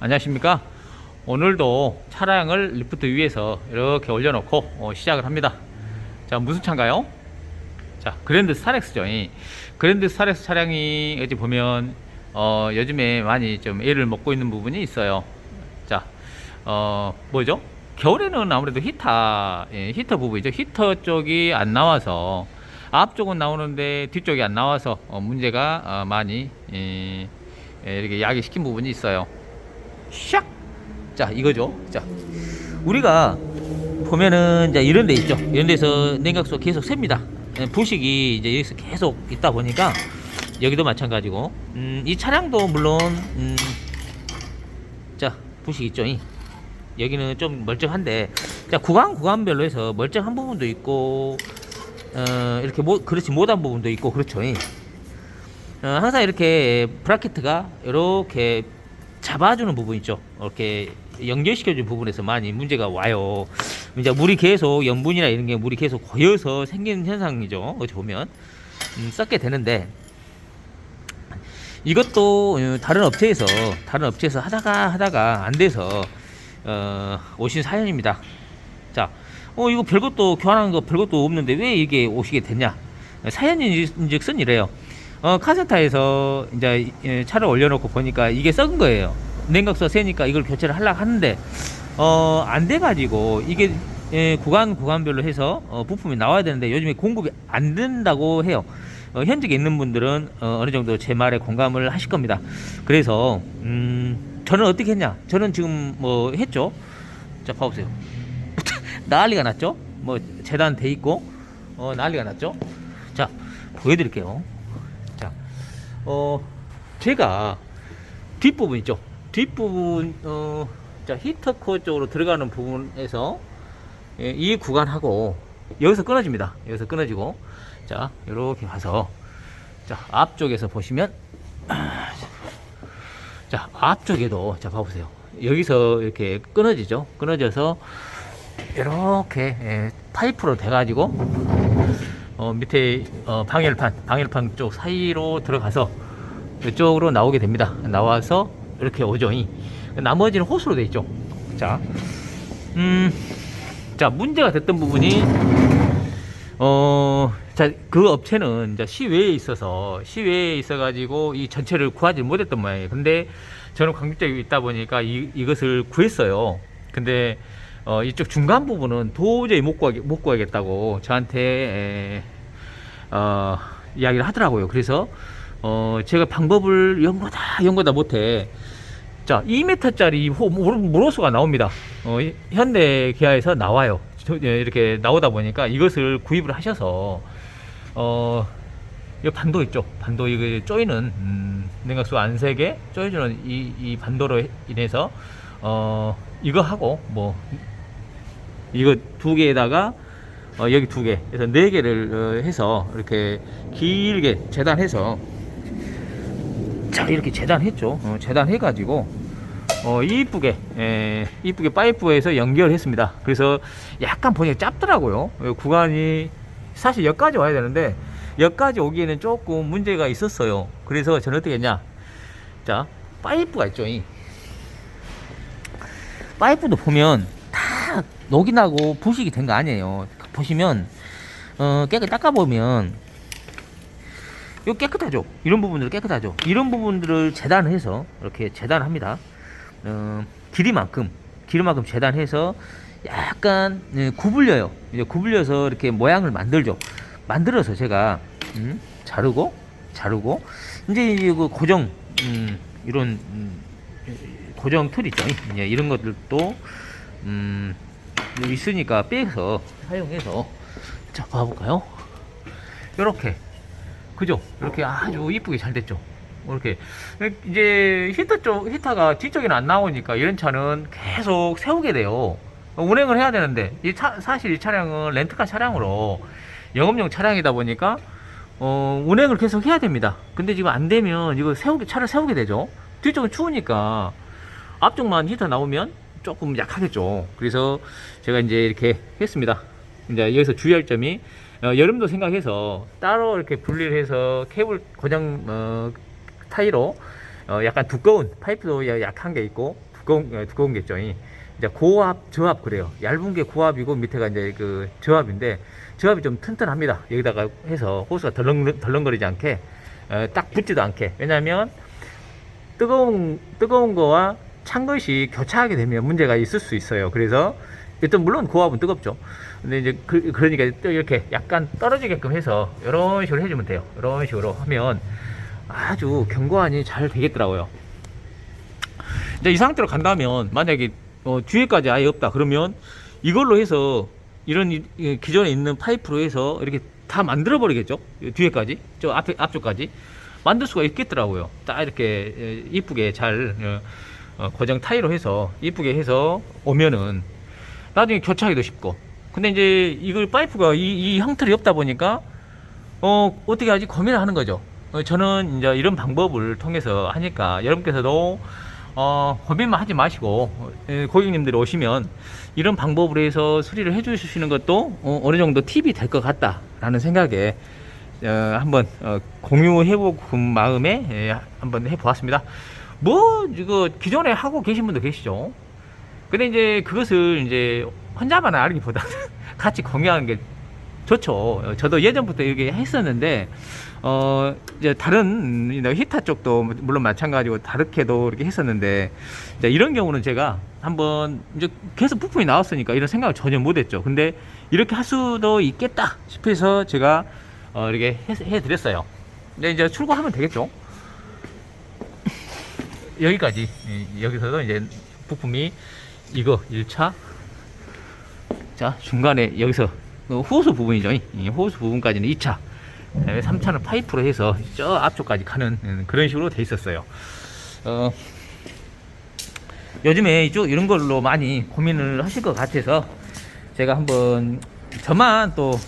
안녕하십니까? 오늘도 차량을 리프트 위에서 이렇게 올려놓고 어, 시작을 합니다. 자 무슨 차인가요? 자 그랜드 스타렉스죠 이. 그랜드 스타렉스 차량이 어찌 보면 어, 요즘에 많이 좀 애를 먹고 있는 부분이 있어요. 자 어, 뭐죠? 겨울에는 아무래도 히터 예, 히터 부분이죠. 히터 쪽이 안 나와서 앞쪽은 나오는데 뒤쪽이 안 나와서 어, 문제가 어, 많이 예, 예, 이렇게 야기시킨 부분이 있어요 샥! 자, 이거죠. 자, 우리가 보면은 이제 이런 데 있죠. 이런 데서 냉각수 계속 셉니다. 예, 부식이 이제 여기서 계속 있다 보니까 여기도 마찬가지고, 음, 이 차량도 물론, 음, 자, 부식 있죠. 이. 여기는 좀 멀쩡한데, 자, 구간 구간별로 해서 멀쩡한 부분도 있고, 어, 이렇게 못, 그렇지 못한 부분도 있고, 그렇죠. 이. 어, 항상 이렇게 브라켓트가 이렇게 잡아주는 부분 있죠. 이렇게 연결시켜주는 부분에서 많이 문제가 와요. 이제 물이 계속 염분이나 이런 게 물이 계속 고여서 생기는 현상이죠. 어찌 보면 음, 썩게 되는데 이것도 어, 다른 업체에서 다른 업체에서 하다가 하다가 안 돼서 어, 오신 사연입니다. 자, 어 이거 별것도 교환하는 거 별것도 없는데 왜 이게 오시게 됐냐? 사연인즉슨 이래요. 어, 카센터에서 이제 예, 차를 올려놓고 보니까 이게 썩은 거예요. 냉각수가 세니까 이걸 교체를 하려고 하는데, 어, 안 돼가지고 이게 예, 구간 구간별로 해서 어, 부품이 나와야 되는데 요즘에 공급이 안 된다고 해요. 어, 현직에 있는 분들은 어, 어느 정도 제 말에 공감을 하실 겁니다. 그래서 음, 저는 어떻게 했냐? 저는 지금 뭐 했죠. 자, 봐보세요. 난리가 났죠? 뭐 재단 돼 있고 어, 난리가 났죠? 자, 보여드릴게요. 자, 어, 제가 뒷부분 있죠? 뒷부분, 어, 자, 히터코 쪽으로 들어가는 부분에서 예, 이 구간하고 여기서 끊어집니다. 여기서 끊어지고, 자, 이렇게 가서, 자, 앞쪽에서 보시면, 아, 자, 앞쪽에도, 자, 봐보세요. 여기서 이렇게 끊어지죠? 끊어져서, 이렇게, 예, 파이프로 돼 가지고, 어, 밑에 어, 방열판, 방열판 쪽 사이로 들어가서 이쪽으로 나오게 됩니다. 나와서 이렇게 오죠. 이. 나머지는 호스로 돼 있죠. 자, 음, 자 문제가 됐던 부분이 어, 자, 그 업체는 이제 시외에 있어서 시외에 있어가지고 이 전체를 구하지 못했던 모양이에요. 근데 저는 광주쪽에 있다 보니까 이, 이것을 구했어요. 근데 어, 이쪽 중간 부분은 도저히 못, 구하겠, 못 구하겠다고 저한테 에, 어, 이야기를 하더라고요. 그래서 어, 제가 방법을 연거다 연거다 못해. 자, 2m짜리 모로스가 나옵니다. 어, 이- 현대 기아에서 나와요. 저- 예, 이렇게 나오다 보니까 이것을 구입을 하셔서 어, 이 반도 있죠. 반도 이거 쪼이는 음, 냉각수 안 세게 쪼여주는 이, 이 반도로 인해서 어, 이거 하고 뭐 이거 두 개에다가 어, 여기 두 개, 그래서 네 개를 어, 해서 이렇게 길게 재단해서 자 이렇게 재단했죠. 어, 재단해가지고 어, 이쁘게 에, 이쁘게 파이프에서 연결했습니다. 그래서 약간 보니까 짧더라고요. 어, 구간이 사실 여기까지 와야 되는데 여기까지 오기에는 조금 문제가 있었어요. 그래서 저는 어떻게 했냐? 자 파이프가 있죠. 이. 파이프도 보면 다 녹이 나고 부식이 된 거 아니에요. 보시면 어, 깨끗이 닦아 보면 이거 깨끗하죠. 이런 부분들 깨끗하죠. 이런 부분들을 재단해서 이렇게 재단합니다. 어, 길이만큼 길이만큼 재단해서 약간 예, 구불려요. 이제 구불려서 이렇게 모양을 만들죠. 만들어서 제가 음, 자르고 자르고 이제 이그 고정 음, 이런 음, 고정 툴 있죠. 이제 이런 것들도 음, 있으니까 빼서 사용해서 자 봐볼까요? 이렇게 그죠? 이렇게 아주 이쁘게 잘 됐죠. 이렇게 이제 히터 쪽 히터가 뒤쪽에는 안 나오니까 이런 차는 계속 세우게 돼요. 운행을 해야 되는데 이 차, 사실 이 차량은 렌트카 차량으로 영업용 차량이다 보니까 어, 운행을 계속 해야 됩니다. 근데 지금 안 되면 이거 세우게 차를 세우게 되죠. 뒤쪽은 추우니까 앞쪽만 히터 나오면 조금 약하겠죠. 그래서 제가 이제 이렇게 했습니다. 이제 여기서 주의할 점이 어, 여름도 생각해서 따로 이렇게 분리를 해서 케이블 고정 어, 타이로 어, 약간 두꺼운 파이프도 야- 약한 게 있고 두꺼운 어, 두꺼운 게 있죠. 이. 이제 고압, 저압 그래요. 얇은 게 고압이고 밑에가 이제 그 저압인데 저압이 좀 튼튼합니다. 여기다가 해서 호스가 덜렁 덜렁거리지 않게 어, 딱 붙지도 않게. 왜냐하면 뜨거운 뜨거운 거와 찬 것이 교차하게 되면 문제가 있을 수 있어요. 그래서 일단 물론 고압은 뜨겁죠. 근데 이제 그, 그러니까 또 이렇게 약간 떨어지게끔 해서 이런 식으로 해주면 돼요. 이런 식으로 하면 아주 견고하니 잘 되겠더라고요. 이제 이 상태로 간다면 만약에 어, 뒤에까지 아예 없다 그러면 이걸로 해서 이런 기존에 있는 파이프로 해서 이렇게 다 만들어 버리겠죠 뒤에까지 저 앞에 앞쪽까지 만들 수가 있겠더라고요 딱 이렇게 에, 이쁘게 잘 어, 어, 고정 타이로 해서 이쁘게 해서 오면은 나중에 교체하기도 쉽고. 근데 이제 이걸 파이프가 이, 이 형틀이 없다 보니까 어 어떻게 하지? 고민을 하는 거죠. 어, 저는 이제 이런 방법을 통해서 하니까 여러분께서도 어, 고민만 하지 마시고 어, 예, 고객님들이 오시면 이런 방법으로 해서 수리를 해주시는 것도 어, 어느 정도 팁이 될 것 같다라는 생각에 어, 한번 어, 공유해보고 마음에 예, 한번 해보았습니다. 뭐 이거 기존에 하고 계신 분도 계시죠. 근데 이제 그것을 이제 혼자만 알기보다 같이 공유하는 게 좋죠. 어, 저도 예전부터 이렇게 했었는데, 어, 이제 다른 이 히타 쪽도 물론 마찬가지고 다르게도 이렇게 했었는데, 이런 경우는 제가 한번 이제 계속 부품이 나왔으니까 이런 생각을 전혀 못 했죠. 근데 이렇게 할 수도 있겠다 싶어서 제가 어, 이렇게 해, 해드렸어요. 근데 이제 출고하면 되겠죠. 여기까지, 이- 여기서도 이제 부품이 이거 1차, 자, 중간에 여기서 그 호수 부분이죠. 이 호수 부분까지는 2차. 그다음에 3차는 파이프로 해서 저 앞쪽까지 가는 음, 그런 식으로 돼 있었어요. 어, 요즘에 이쪽 이런 걸로 많이 고민을 하실 것 같아서 제가 한번 저만 또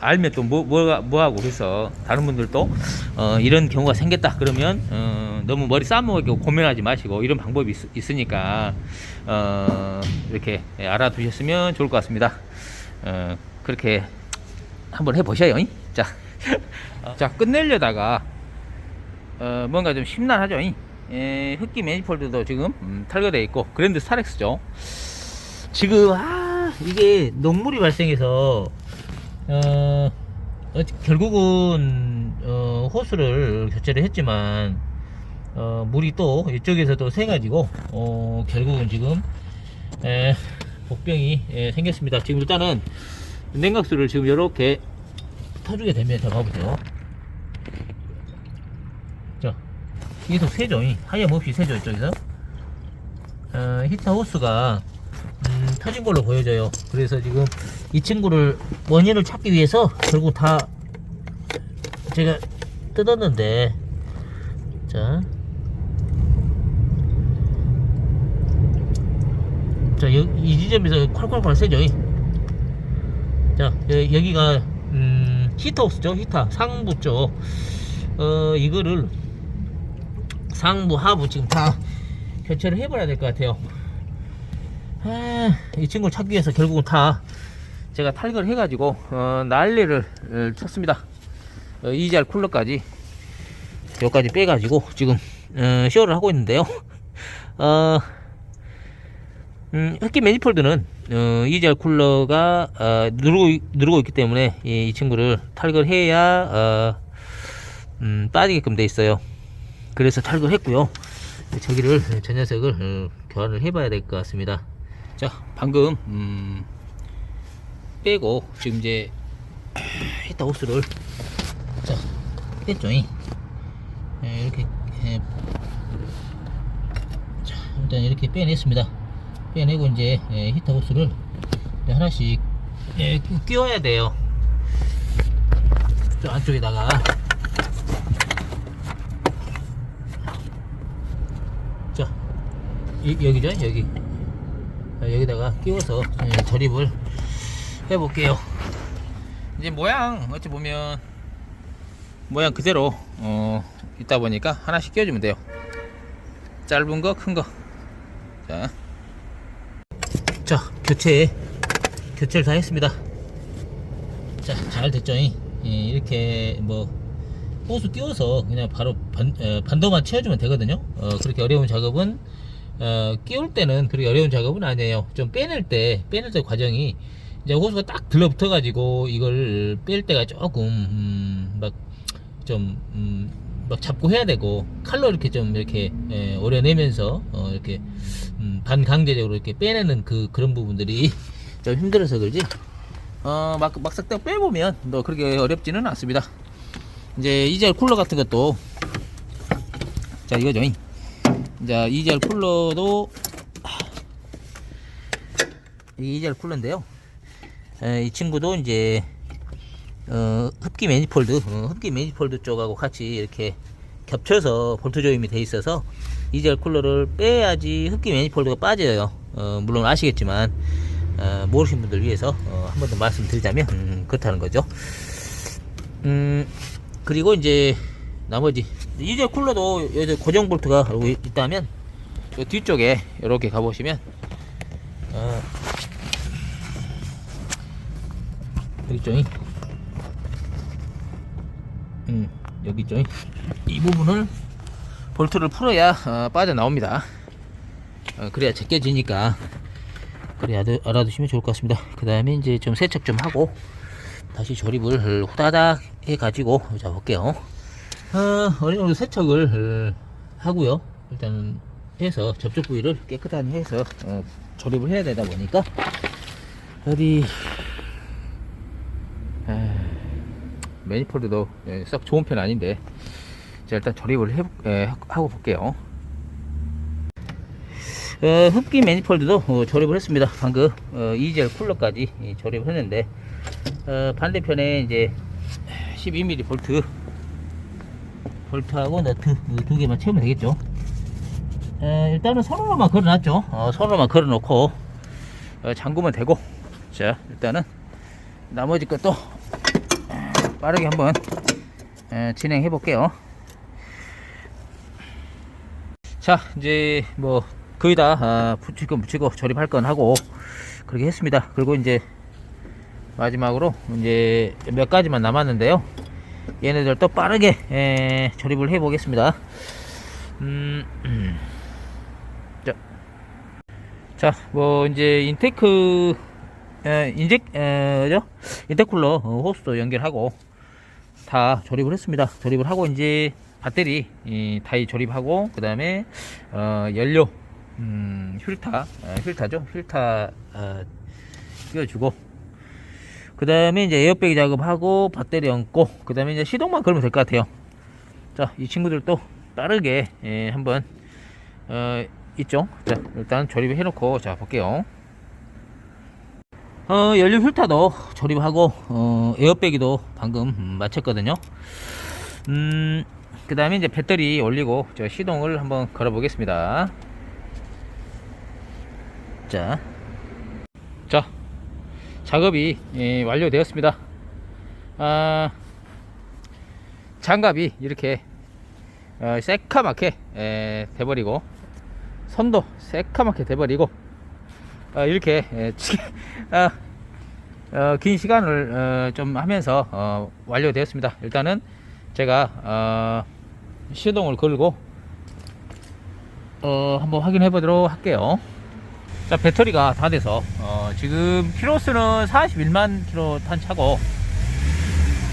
알면 또 뭐, 뭐가, 뭐하고 그래서 다른 분들도 어, 이런 경우가 생겼다 그러면 어, 너무 머리 싸먹고 고민하지 마시고 이런 방법이 있, 으니까 어, 이렇게 알아두셨으면 좋을 것 같습니다. 어, 그렇게 한번 해보셔요. 잉? 자, 어, 자 끝내려다가 어, 뭔가 좀 심란하죠. 잉? 에, 흡기 매니폴드도 지금 음, 탈거되어 있고 그랜드 스타렉스죠. 지금 아 이게 녹물이 발생해서 어, 어, 결국은 어, 호스를 교체를 했지만 어, 물이 또 이쪽에서도 새 가지고 어, 결국은 지금 에, 복병이 에, 생겼습니다. 지금 일단은 냉각수를 지금 이렇게 터주게 되면 자 봐보세요. 자 계속 새죠. 이 하염없이 새죠 이쪽에서. 어, 히터 호스가 음, 터진 걸로 보여져요. 그래서 지금 이 친구를 원인을 찾기 위해서 결국 다 제가 뜯었는데 자. 자, 여, 이 지점에서 콸콸콸 세죠. 이. 자, 여, 여기가 음, 히터 호스죠. 히터 상부 쪽. 어, 이거를 상부 하부 지금 다 교체를 해버려야 될 것 같아요. 아, 이 친구를 찾기 위해서 결국은 다 제가 탈거를 해가지고 어, 난리를 어, 쳤습니다. 어, EGR 쿨러까지 여기까지 빼가지고 지금 어, 쇼를 하고 있는데요. 어, 음, 흡기 매니폴드는 어, EGR 쿨러가 어, 누르고 누르고 있기 때문에 이, 이 친구를 탈거를 해야 어, 음, 빠지게끔 돼 있어요. 그래서 탈거를 했고요. 저기를 저 녀석을 어, 교환을 해봐야 될 것 같습니다. 자, 방금 음, 빼고 지금 이제 히터 호스를 자 뺐죠. 이. 예, 이렇게 예, 자, 일단 이렇게 빼냈습니다. 빼내고 이제 예, 히터 호스를 하나씩 예, 끼- 끼워야 돼요. 저 안쪽에다가 자 이- 여기죠 여기 자, 여기다가 끼워서 예, 조립을 해볼게요. 이제 모양 어찌 보면 모양 그대로 어, 있다 보니까 하나씩 끼워주면 돼요. 짧은 거 큰 거. 자, 자 교체. 교체를 다 했습니다. 자 잘 됐죠 예, 이렇게 뭐 호스 끼워서 그냥 바로 반, 에, 반도만 채워주면 되거든요. 어, 그렇게 어려운 작업은 어, 끼울 때는 그렇게 어려운 작업은 아니에요. 좀 빼낼 때, 빼낼 때 과정이 이제 호수가 딱 들러붙어 가지고 이걸 뺄 때가 조금 음, 막좀 음, 막 잡고 해야 되고 칼로 이렇게 좀 이렇게 예, 오려내면서 어, 이렇게 음, 반강제적으로 이렇게 빼내는 그 그런 부분들이 좀 힘들어서 그러지. 어, 막 막상 딱 빼보면 뭐 그렇게 어렵지는 않습니다. 이제 이젤 쿨러 같은 것도 자 이거죠. 이제 이젤 쿨러도 이 이젤 쿨러인데요. 에, 이 친구도 이제 어, 흡기 매니폴드, 어, 흡기 매니폴드 쪽하고 같이 이렇게 겹쳐서 볼트 조임이 돼 있어서 이젤 쿨러를 빼야지 흡기 매니폴드가 빠져요. 어, 물론 아시겠지만 어, 모르신 분들 위해서 어, 한번 더 말씀드리자면 음, 그렇다는 거죠. 음, 그리고 이제 나머지 이젤 쿨러도 여기 고정 볼트가 있다면 그 뒤쪽에 이렇게 가보시면 어, 여기 있죠. 음, 여기 있죠. 이 부분을 볼트를 풀어야 어, 빠져나옵니다. 어, 그래야 제껴지니까 그래 알아, 알아두시면 좋을 것 같습니다. 그 다음에 이제 좀 세척 좀 하고 다시 조립을 후다닥 해가지고 자 볼게요. 어, 어느 정도 세척을 어, 하고요. 일단은 해서 접촉 부위를 깨끗하게 해서 어, 조립을 해야 되다 보니까. 어디 아, 매니폴드도 예, 썩 좋은 편 아닌데. 자 일단 조립을 해, 예, 하고 볼게요. 어, 흡기 매니폴드도 어, 조립을 했습니다. 방금 어, 이젤 쿨러까지 예, 조립을 했는데 어, 반대편에 이제 12mm 볼트 볼트하고 너트 이두 개만 채우면 되겠죠 어, 일단은 손으로만 걸어놨죠 어, 손으로만 걸어놓고 어, 잠그면 되고 자 일단은 나머지 것도 빠르게 한번 에, 진행해 볼게요. 자, 이제 뭐 거의 다 아, 붙이고 붙이고 조립할 건 하고 그렇게 했습니다. 그리고 이제 마지막으로 이제 몇 가지만 남았는데요. 얘네들 또 빠르게 에, 조립을 해 보겠습니다. 음, 음. 이제 인테크 에, 인젝 에죠 인터쿨러 어, 호스도 연결하고 다 조립을 했습니다. 조립을 하고 이제 배터리 이, 다이 조립하고 그 다음에 어, 연료 음, 필터 어, 필터죠 필터 어, 끼워주고 그 다음에 이제 에어백 작업하고 배터리 얹고 그 다음에 이제 시동만 걸면 될 것 같아요. 자 이 친구들도 빠르게 예, 한번 어, 있죠. 자 일단 조립을 해놓고 자 볼게요. 어, 연료 필터도 조립하고 어, 에어백이도 방금 음, 마쳤거든요. 음, 그 다음에 이제 배터리 올리고 저 시동을 한번 걸어 보겠습니다. 자, 자, 작업이 예, 완료되었습니다. 아, 장갑이 이렇게 어, 새카맣게 에, 돼버리고 선도 새카맣게 돼버리고 어, 이렇게 에, 치- 어, 어, 긴 시간을 어, 좀 하면서 어, 완료되었습니다. 일단은 제가 어, 시동을 걸고 어, 한번 확인해 보도록 할게요. 자 배터리가 다 돼서 어, 지금 키로수는 41만 킬로 탄 차고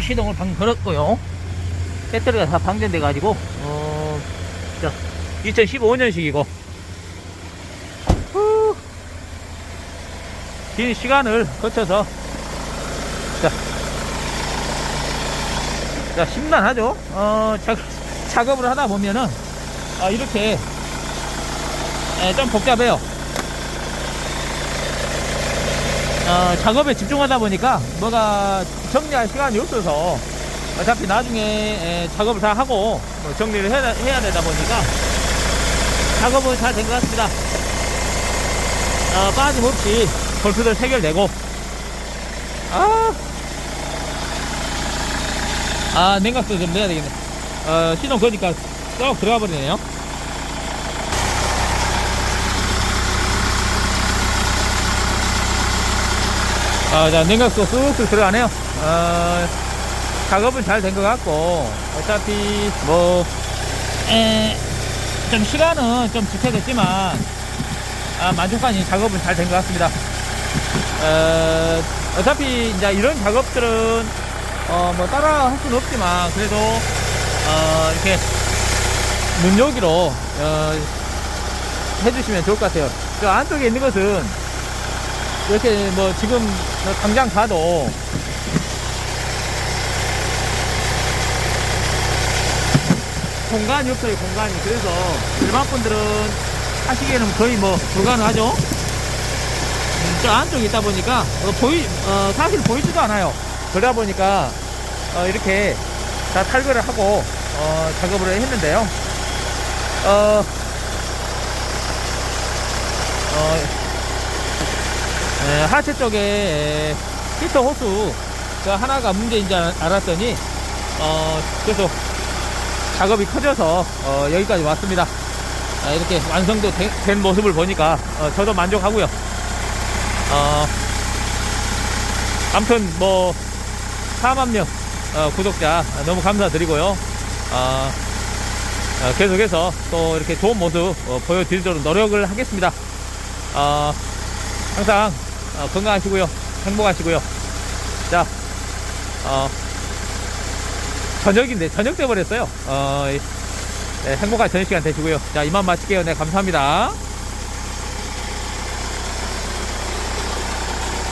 시동을 방금 걸었고요. 배터리가 다 방전돼 가지고 어, 자 2015년식이고 긴 시간을 거쳐서 자, 자 심란하죠. 어, 작, 작업을 하다 보면은 아, 이렇게 에, 좀 복잡해요. 어, 작업에 집중하다 보니까 뭐가 정리할 시간이 없어서 어차피 나중에 에, 작업을 다 하고 뭐 정리를 해야, 해야 되다 보니까 작업은 잘된것 같습니다. 어, 빠짐없이 볼트들 해결되고. 아, 아 냉각수 좀 내야 되겠네. 어, 시동 거니까 쏙 들어가 버리네요 아, 자 냉각수 쑥쑥 들어가네요 어, 작업은 잘 된 것 같고 어차피 뭐 에, 좀 시간은 좀 지체됐지만 아, 만족한 작업은 잘 된 것 같습니다. 어, 어차피 이제 이런 작업들은 어, 뭐 따라 할 수는 없지만 그래도 어, 이렇게 눈여기로 어, 해주시면 좋을 것 같아요. 저 안쪽에 있는 것은 이렇게 뭐 지금 당장 가도 공간이 없어요, 공간이. 그래서 일반 분들은 하시기에는 거의 뭐 불가능하죠. 음, 저 안쪽에 있다 보니까 어, 보이 어, 사실 보이지도 않아요. 그러다 보니까 어, 이렇게 다 탈거를 하고 어, 작업을 했는데요. 어, 어, 에, 하체 쪽에 히터 호수 그 하나가 문제인 줄 알- 알았더니 어, 계속 작업이 커져서 어, 여기까지 왔습니다. 아, 이렇게 완성도 된, 된 모습을 보니까 어, 저도 만족하고요. 어, 아무튼 뭐 4만 명 어, 구독자 너무 감사드리고요. 어, 어, 계속해서 또 이렇게 좋은 모습 어, 보여드리도록 노력을 하겠습니다. 어, 항상 어, 건강하시고요. 행복하시고요. 자, 어, 저녁인데 저녁 때 버렸어요. 어, 이- 네, 행복한 저녁 시간 되시고요. 자, 이만 마칠게요. 네, 감사합니다.